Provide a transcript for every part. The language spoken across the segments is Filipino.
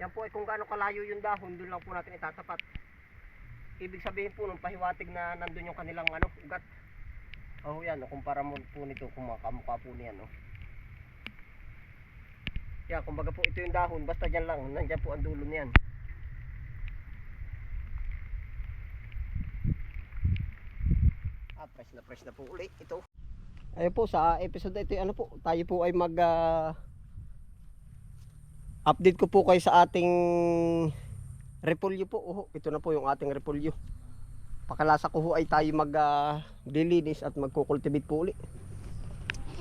Yan po ay kung gaano kalayo yung dahon, doon lang po natin itatapat. Ibig sabihin po nung pahiwatig na nandun yung kanilang ano, ugat. Oh, yan, kumpara mo po nito kung makamukha po niyan, oh. Yan, kumbaga po ito yung dahon, basta dyan lang, nandyan po ang dulo niyan. Ah, fresh na fresh na po ulit ito. Ayun po, sa episode ito, ano po, tayo po ay mag ah, update ko po kayo sa ating repolyo po. Oh, ito na po yung ating repolyo. Pakalasa ko ho ay tayo mag ah, dilinis at magkukultivate po uli.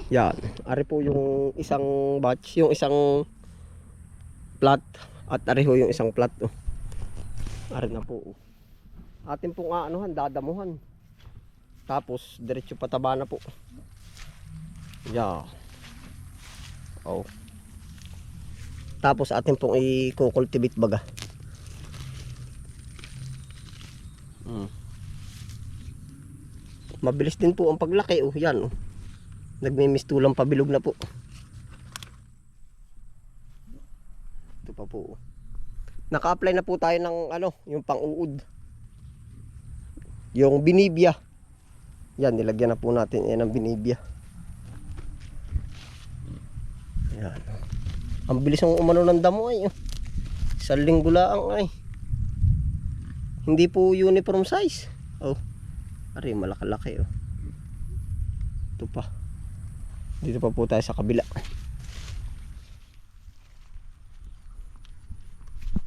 Yan. Ari po yung isang batch, yung isang plat. At ari ho yung isang plat. Oh. Ari na po. Oh. Atin pong aanuhan, dadamuhan. Tapos, diretso pataba na po. Yeah. Oh. Tapos atin pong i-cultivate baga. Mm. Mabilis din po ang paglaki. Oh, yan. Oh. Nagmimistulang pabilog na po. Ito pa po. oh. Naka-apply na po tayo ng ano, yung pang-uod. Yung binibia. Yan, nilagyan na po natin yan ng binibia. Yan. Ang bilis ng umano ng damo ay. Isang linggo lang ay. Hindi po uniform size. Oh. Ari, malaki-laki oh. Ito pa. Dito pa po tayo sa kabila.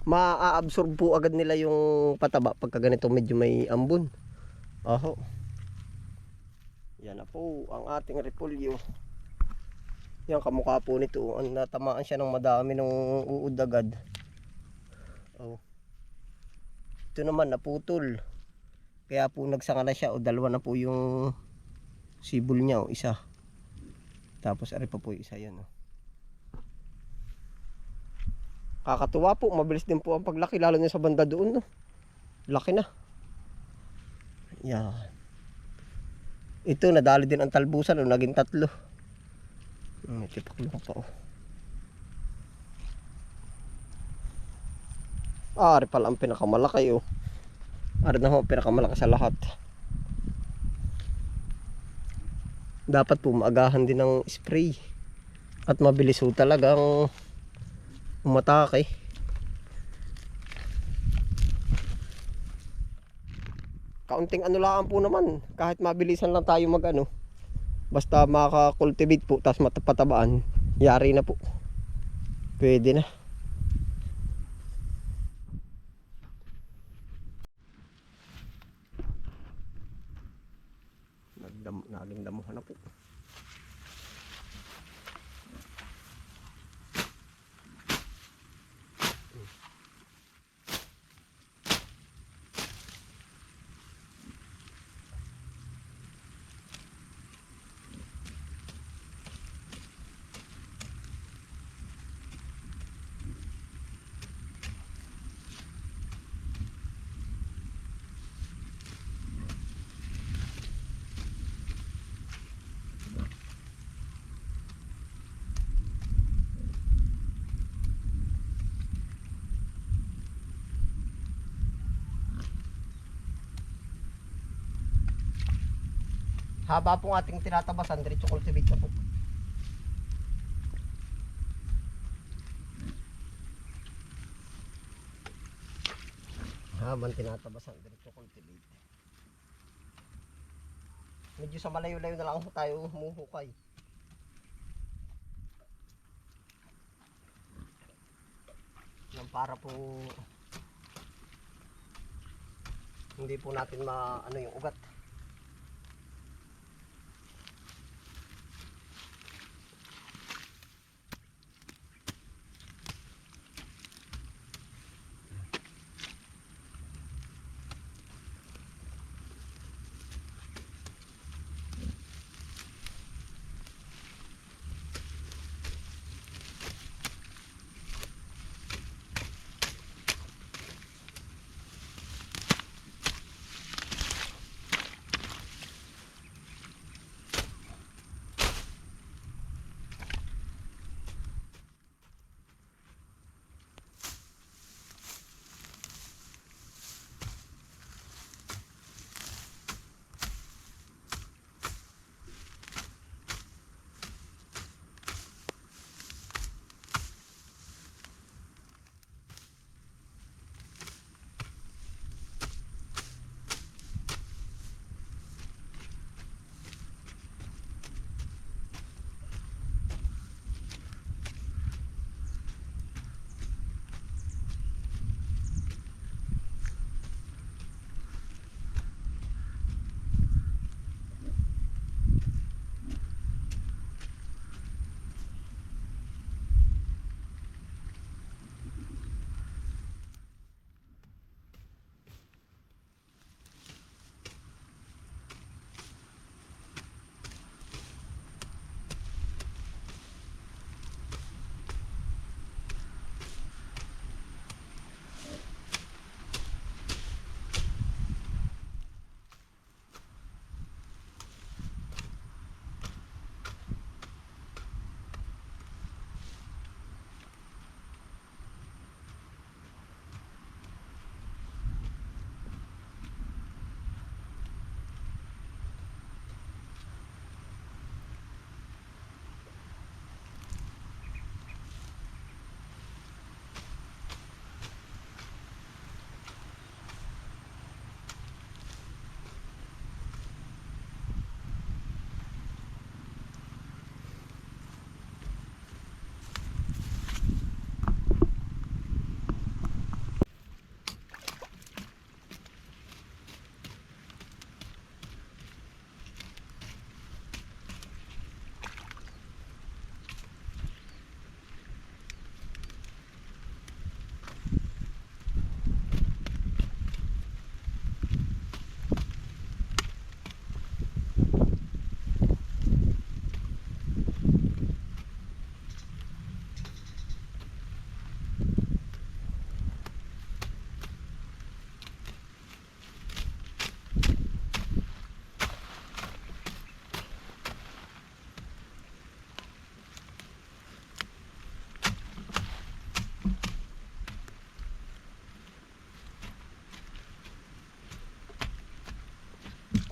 Ma-absorb po agad nila yung pataba pagka ganito medyo may ambon. Aho. Yan na po ang ating repolyo. Yan kamukha po nito. Ang natamaan siya ng madami ng uod agad. Oh. Ito naman naputol. Kaya po nagsanga na siya o dalawa na po yung sibol niya o isa. Tapos ari pa po yung isa yan. Oh. Kakatuwa po, mabilis din po ang paglaki lalo na sa banda doon. No? Laki na. Yan. Ito nadali din ang talbusan, no? naging tatlo. Hmm, tipak lang pa oh. Ari pala ang pinakamalaki oh. Ari na ho pinakamalaki sa lahat. Dapat po maagahan din ng spray. At mabilis ho talagang umatake. Kaunting ano lang po naman. Kahit mabilisan lang tayo mag ano. Basta makakultivate po, tapos matapatabaan, yari na po. Pwede na. Nagdam, naging damuhan na po. Haba pong ating tinatabasan, diretso cultivate na po. Habang tinatabasan, diretso cultivate. Medyo sa malayo-layo na lang tayo humuhukay. Yan para po hindi po natin ma ano yung ugat.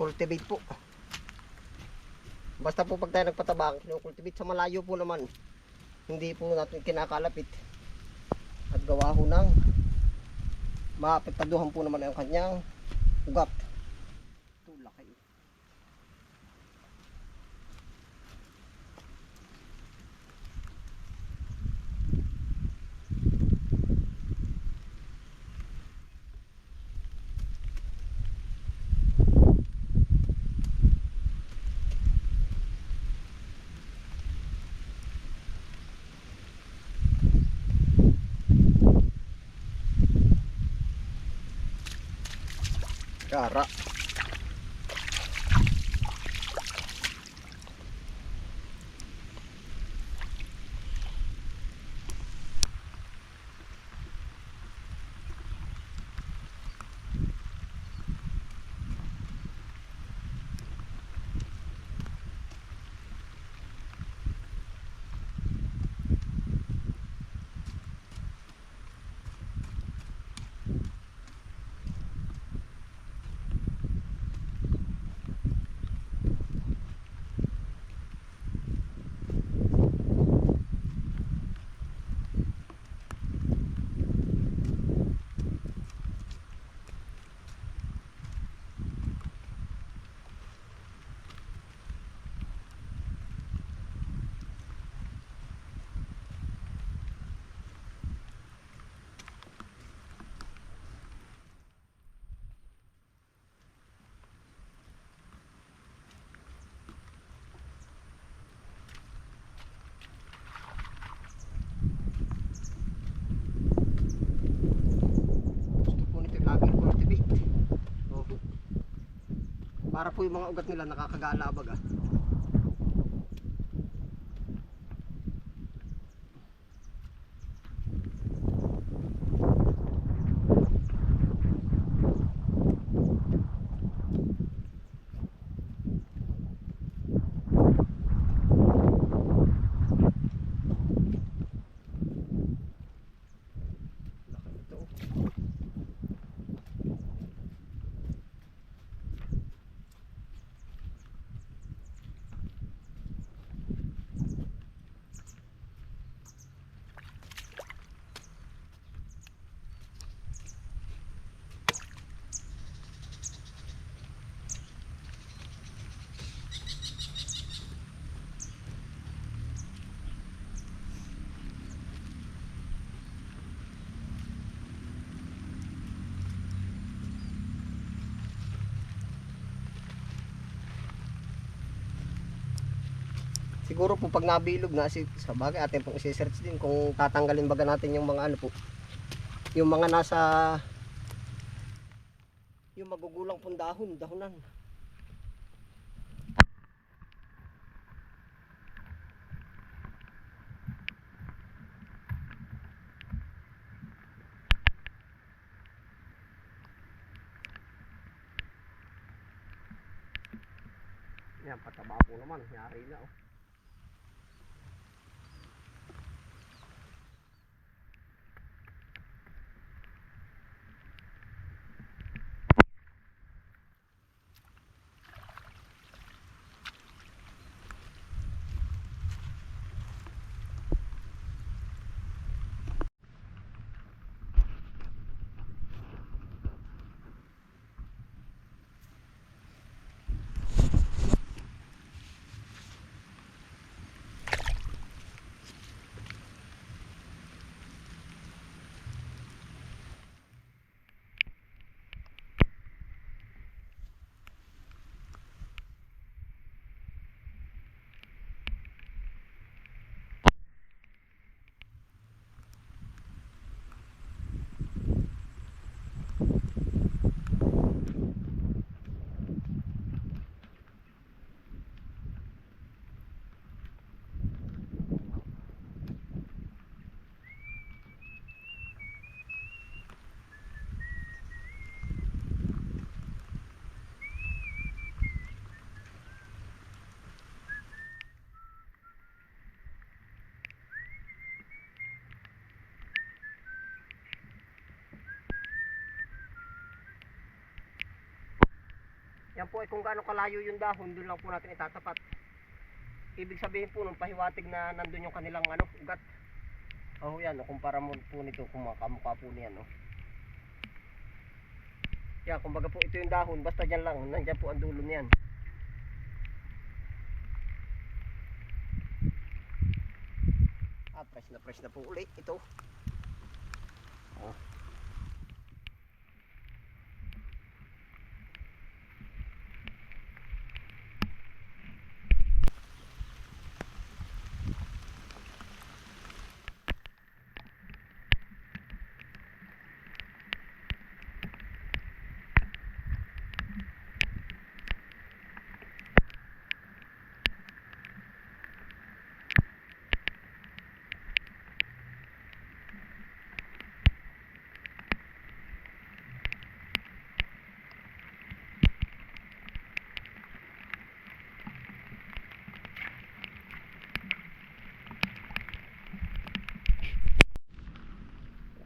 Cultivate po. Basta po pag tayo nagpataba, kinukultivate sa malayo po naman. Hindi po natin kinakalapit. At gawa ho ng maapektaduhan po naman ang kanyang ugat. Ito, laki. Kara. Gusto po nito laging cultivate. Opo. Para po yung mga ugat nila nakakagala baga. Laki nito. Siguro po pag nabilog na si sa bagay atin pong isi-search din kung tatanggalin baga natin yung mga ano po. Yung mga nasa yung magugulang pong dahon, dahonan. Yan, pataba po naman. Yari na oh. Yan po ay kung gaano kalayo yung dahon, doon lang po natin itatapat. Ibig sabihin po nung pahiwatig na nandun yung kanilang ano, ugat. Oh, yan, oh, kumpara mo po nito kung makamukha po niyan, oh. Yan, kumbaga po ito yung dahon, basta dyan lang, nandyan po ang dulo niyan. Ah, fresh na fresh na po ulit ito. Oh.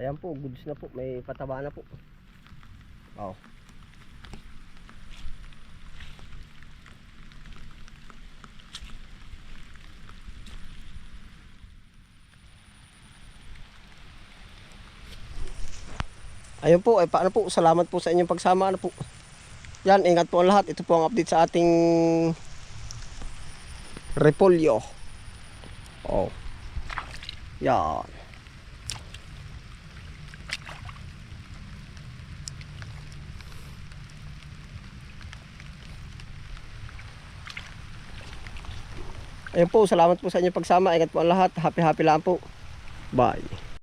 Ayan po, goods na po. May pataba na po. Oh. Ayun po, ay paano po, salamat po sa inyong pagsama ano po. Yan, ingat po ang lahat. Ito po ang update sa ating repolyo. Oh. Yan. Ayun po, salamat po sa inyong pagsama. Ingat po ang lahat. Happy happy lang po. Bye.